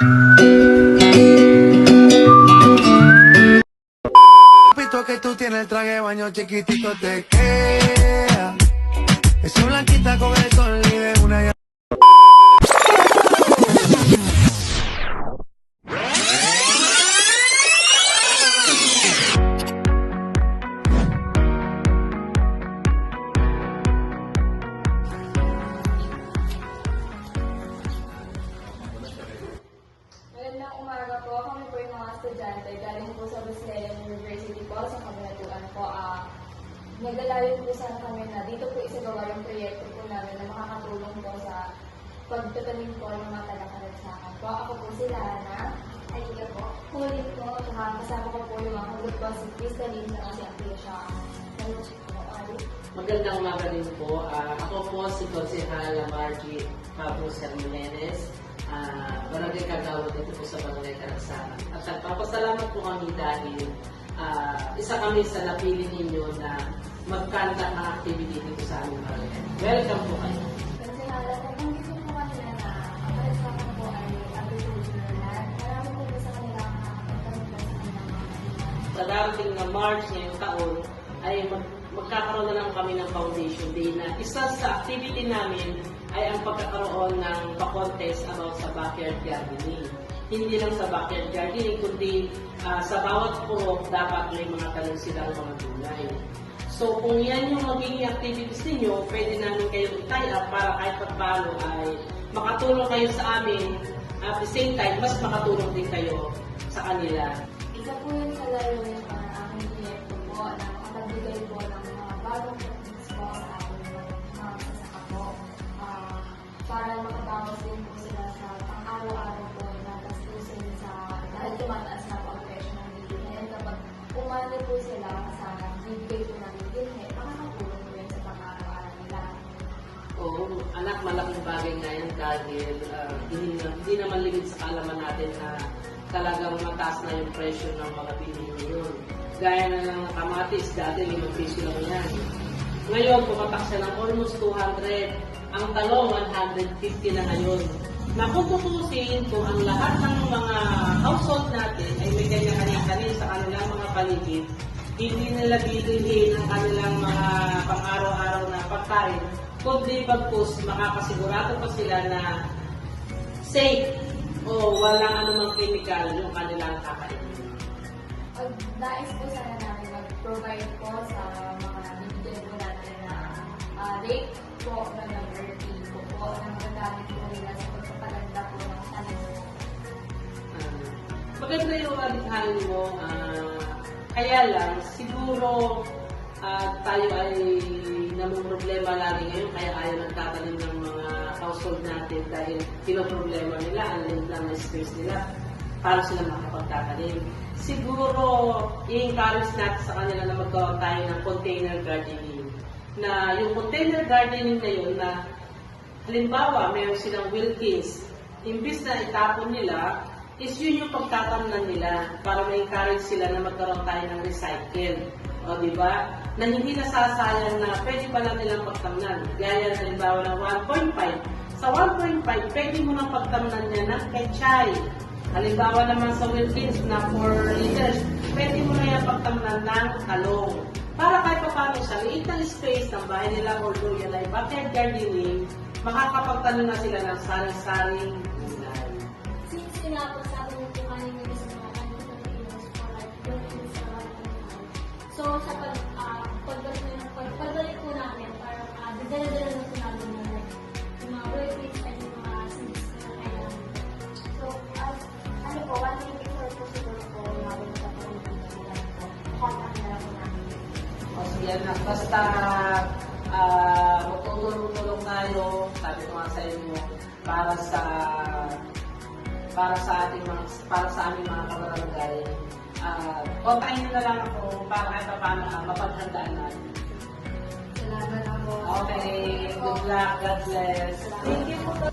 Pito que tú tienes el traje de baño chiquitito te queda. Esa blanquita con el nagdalayo po sana kami na dito po isagawa yung proyekto po namin na makakatulong po sa pagtatanim po ng mga taga-karagsakan po. Ako po si Lana. Ayun po. Huli po. Saka kasama ko po yung mga hugot po si Crystalline na kasi ang tiya siya. Magandang umaga din po. Ah, ako po si Consejala Margie Pablo Hermenes. Uh, barangay Kagawad dito po sa Barangay Karagsakan. At nagpapasalamat po kami dahil ah, isa kami sa napili ninyo na magkanta ng activity dito sa aming barangay. Welcome po kayo. Ang sa ang darating na March ngayong taon ay mag magkakaroon na lang kami ng foundation day na isa sa activity namin ay ang pagkakaroon ng pa-contest about sa backyard gardening. Hindi lang sa backyard gardening, kundi ah, sa bawat purok dapat may mga tanim silang mga gulay. So kung yan yung magiging activities ninyo, pwede namin kayong i-tie up para kahit pa paano ay makatulong kayo sa amin at the same time, mas makatulong din kayo sa kanila. Isa po yun sa layunin ng aking proyekto po na makapagbigay po ng mga bagong techniques po sa ating mga sasaka po ah, para makabawas din po sila sa pang-araw-araw po na gastusin sa dahil tumataas na po ang presyo ng bilihin. Kapag umani po sila sa bibigay po ng bilihin, makakatulong po yun sa pang-araw-araw nila. Oo, anak, malaking bagay nga yan dahil ah, hindi, na, hindi naman limit sa kaalaman natin na talagang mataas na yung presyo ng mga bilihin ngayon. Gaya na ng kamatis, dati 5 piso lang yan. Ngayon, pumatak siya ng almost 200. Ang talong, 150 na ngayon. Na kung tutusin, kung ang lahat ng mga household natin ay may kanya-kanya-kanya sa kanilang mga paligid, hindi nila bibilhin ang kanilang mga pang-araw-araw na pagkain, kundi bagkus makakasigurado pa sila na safe o walang anumang chemical yung kanilang kakainin. Pag nais po sana namin mag-provide po sa mga bibigyan po natin na uh, rate po na number po po na magagamit po nila sa pagpapaganda po ng tanim. Ah, maganda yung alikhain mo. ah, kaya lang, siguro ah, tayo ay namumroblema lagi ngayon kaya ayaw nagtatanim ng mga household natin dahil pinoproblema nila, ang lang ng space nila para sila makapagtatanim. Siguro, i-encourage natin sa kanila na magkaroon tayo ng container gardening. Na yung container gardening na yun na Halimbawa, meron silang Wilkins. Imbis na itapon nila, is yun yung pagtatamnan nila para ma-encourage sila na magkaroon tayo ng recycle. O, di ba? Na hindi nasasayang na pwede pala nilang pagtamnan. Gaya halimbawa ng 1.5. Sa 1.5, pwede mo nang pagtamnan niya ng kechay. Halimbawa naman sa Wilkins na 4 liters, pwede mo na yan pagtamnan ng talong. Para kahit pa paano sa liit ng space ng bahay nila although yan ay backyard gardening, makakapagtanim na sila ng saring-saring gulay. Since sila po sabi niyo po kanina gusto mo ano sa Pilipinas for Philippines sa Valentine's. So sa pag uh, pagbalik na pag pagbalik po namin para uh, dala-dala na po namin yung like yung mga workmates at yung mga seeds na kailangan. So, as, ano po, one thing before po siguro po namin sa pag-ibig contact na lang po namin. O sige na, basta ah magtutulong-tulong tayo, sabi ko nga sa inyo, para sa para sa ating mga para sa aming mga kabarangay. Ah, kontakin nyo na lang ako para kahit pa paano ah, mapaghandaan natin. Salamat ako. Okay, good luck, God bless. Thank you po.